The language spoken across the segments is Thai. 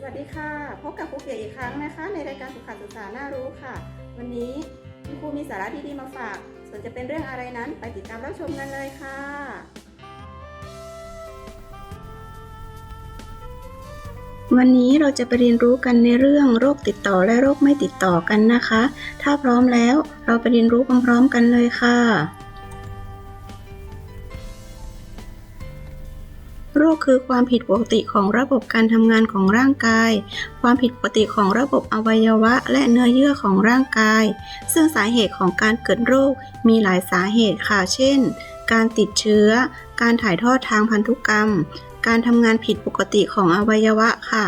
สวัสดีค่ะพบกับครูเกียอีกครั้งนะคะ ในรายการสุขศึกษาน่ารู้ค่ะ วันนี้คุณครูมีสาระดีๆมาฝาก ส่วนจะเป็นเรื่องอะไรนั้นไปติดตามรับชมกันเลยค่ะ วันนี้เราจะไปเรียนรู้กันในเรื่องโรคติดต่อและโรคไม่ติดต่อกันนะคะ ถ้าพร้อมแล้วเราไปเรียนรู้พร้อมๆกันเลยค่ะ โรคคือความผิดปกติของระบบการทำงานของร่างกาย ความผิดปกติของระบบอวัยวะ และเนื้อเยื่อของร่างกาย ซึ่งสาเหตุของการเกิดโรคมีหลายสาเหตุค่ะ เช่น การติดเชื้อ การถ่ายทอดทางพันธุกรรม การทำงานผิดปกติของอวัยวะค่ะ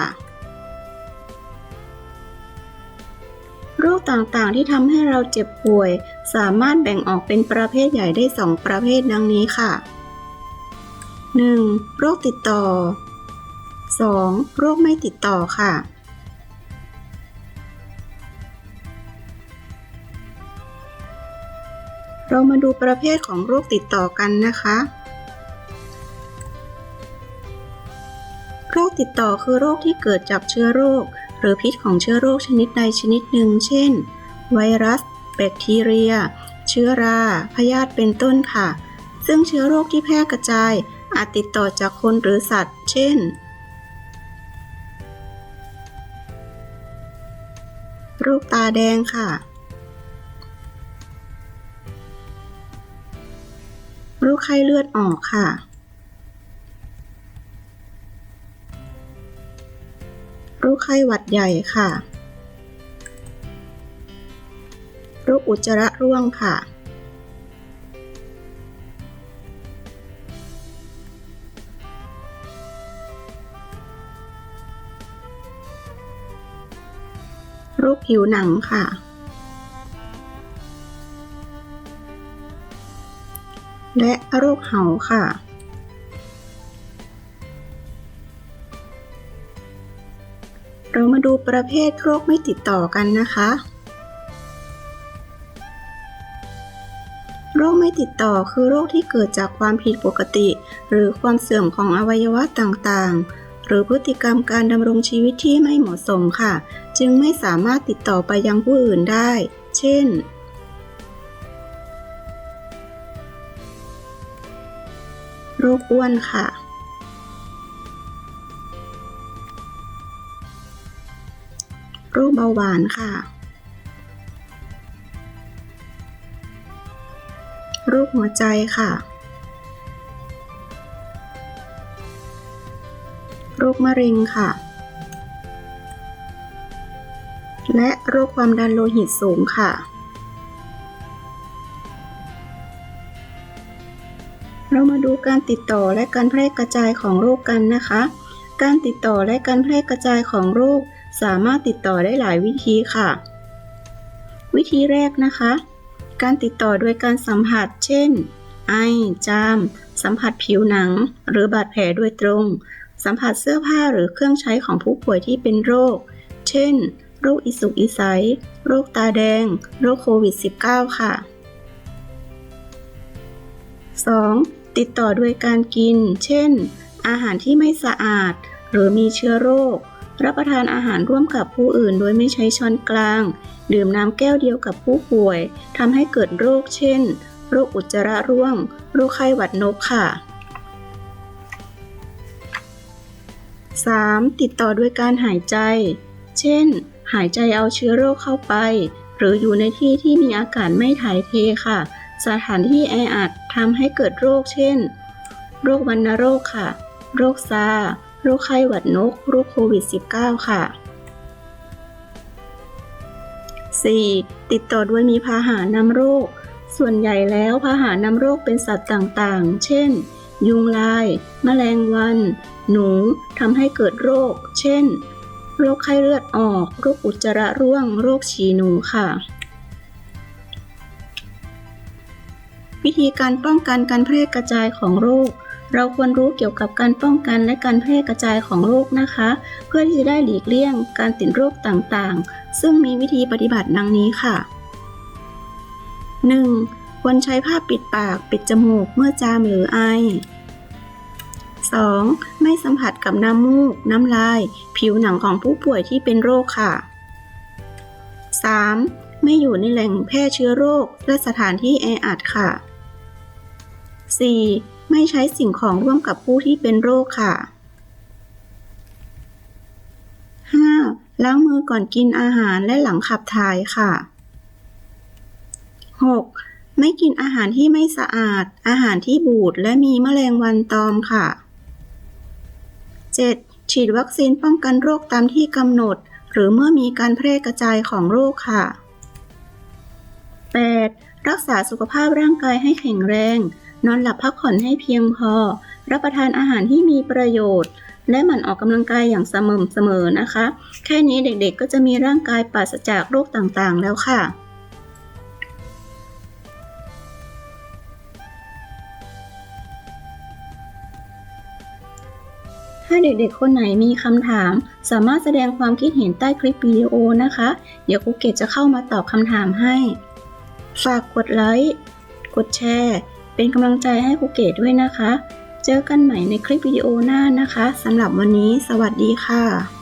โรคต่างๆ ที่ทำให้เราเจ็บป่วย สามารถแบ่งออกเป็นประเภทใหญ่ได้ 2 ประเภทดังนี้ค่ะ 1. โรคติดต่อ 2. โรคไม่ติดต่อค่ะ เรามาดูประเภทของโรคติดต่อกันนะคะ โรคติดต่อคือโรคที่เกิดจากเชื้อโรค หรือพิษของเชื้อโรคชนิดใดชนิดหนึ่ง เช่น ไวรัส แบคทีเรีย เชื้อรา พยาธิเป็นต้นค่ะ ซึ่งเชื้อโรคที่แพร่กระจาย อาจติดต่อจากคนหรือสัตว์ เช่น โรคตาแดงค่ะ โรคไข้เลือดออกค่ะ โรคไข้หวัดใหญ่ค่ะ โรคอุจจาระร่วงค่ะ โรคผิวหนังค่ะ และโรคเหาค่ะ เรามาดูประเภทโรคไม่ติดต่อกันนะคะ โรคไม่ติดต่อคือโรคที่เกิดจากความผิดปกติ หรือความเสื่อมของอวัยวะต่างๆหรือพฤติกรรมการดำรงชีวิตที่ไม่เหมาะสมค่ะ จึงไม่สามารถติดต่อไปยังผู้อื่นได้ เช่น โรคอ้วนค่ะ โรคเบาหวานค่ะ โรคหัวใจค่ะ โรคมะเร็งค่ะ และโรคความดันโลหิตสูงค่ะ เรามาดูการติดต่อและการแพร่กระจายของโรคกันนะคะ การติดต่อและการแพร่กระจายของโรค สามารถติดต่อได้หลายวิธีค่ะ วิธีแรกนะคะ การติดต่อโดยการสัมผัส เช่น ไอ จาม สัมผัสผิวหนัง หรือบาดแผลโดยตรง สัมผัสเสื้อผ้าหรือเครื่องใช้ของผู้ป่วยที่เป็นโรค เช่น โรคอิสุกอิสัย โรคตาแดง โรคโควิด -19 ค่ะ 2. ติดต่อด้วยการกิน เช่น อาหารที่ไม่สะอาด หรือมีเชื้อโรค รับประทานอาหารร่วมกับผู้อื่นโดยไม่ใช้ช้อนกลาง ดื่มน้ำแก้วเดียวกับผู้ป่วยทำให้เกิดโรค เช่น โรคอุจจาระร่วง โรคไข้หวัดนกค่ะ 3. ติดต่อด้วยการหายใจ เช่น หายใจเอาเชื้อโรคเข้าไป หรืออยู่ในที่ที่มีอากาศไม่ถ่ายเทค่ะ สถานที่แออัดทำให้เกิดโรคเช่น โรควัณโรคค่ะ โรคซาร์โรคไข้หวัดนก โรคโควิด -19 ค่ะ 4. ติดต่อด้วยมีพาหะนำโรค ส่วนใหญ่แล้วพาหะนำโรคเป็นสัตว์ต่างๆ เช่น ยุงลาย แมลงวัน หนูทำให้เกิดโรค เช่น โรคไข้เลือดออก โรคอุจจาระร่วง โรคฉี่หนูค่ะ วิธีการป้องกันการแพร่กระจายของโรค เราควรรู้เกี่ยวกับการป้องกันและการแพร่กระจายของโรคนะคะ เพื่อที่จะได้หลีกเลี่ยงการติดโรคต่างๆ ซึ่งมีวิธีปฏิบัติดังนี้ค่ะ 1. ควรใช้ผ้าปิดปากปิดจมูกเมื่อจามหรือไอ 2. ไม่สัมผัสกับน้ำมูก น้ำลาย ผิวหนังของผู้ป่วยที่เป็นโรคค่ะ 3. ไม่อยู่ในแหล่งแพร่เชื้อโรค และสถานที่แออัดค่ะ 4. ไม่ใช้สิ่งของร่วมกับผู้ที่เป็นโรคค่ะ 5. ล้างมือก่อนกินอาหารและหลังขับถ่ายค่ะ 6. ไม่กินอาหารที่ไม่สะอาด อาหารที่บูดและมีแมลงวันตอมค่ะ 7. ฉีดวัคซีนป้องกันโรคตามที่กำหนด หรือเมื่อมีการแพร่กระจายของโรคค่ะ 8. รักษาสุขภาพร่างกายให้แข็งแรง นอนหลับพักผ่อนให้เพียงพอ รับประทานอาหารที่มีประโยชน์ และหมั่นออกกำลังกายอย่างสม่ำเสมอนะคะ แค่นี้เด็กๆก็จะมีร่างกายปราศจากโรคต่างๆ แล้วค่ะ ถ้าเด็กๆ คนไหนมีคำถาม สามารถแสดงความคิดเห็นใต้คลิปวิดีโอนะคะ เดี๋ยวครูเกดจะเข้ามาตอบคำถามให้ ฝากกดไลค์ กดแชร์ เป็นกำลังใจให้ครูเกดด้วยนะคะ เจอกันใหม่ในคลิปวิดีโอหน้านะคะสำหรับวันนี้ สวัสดีค่ะ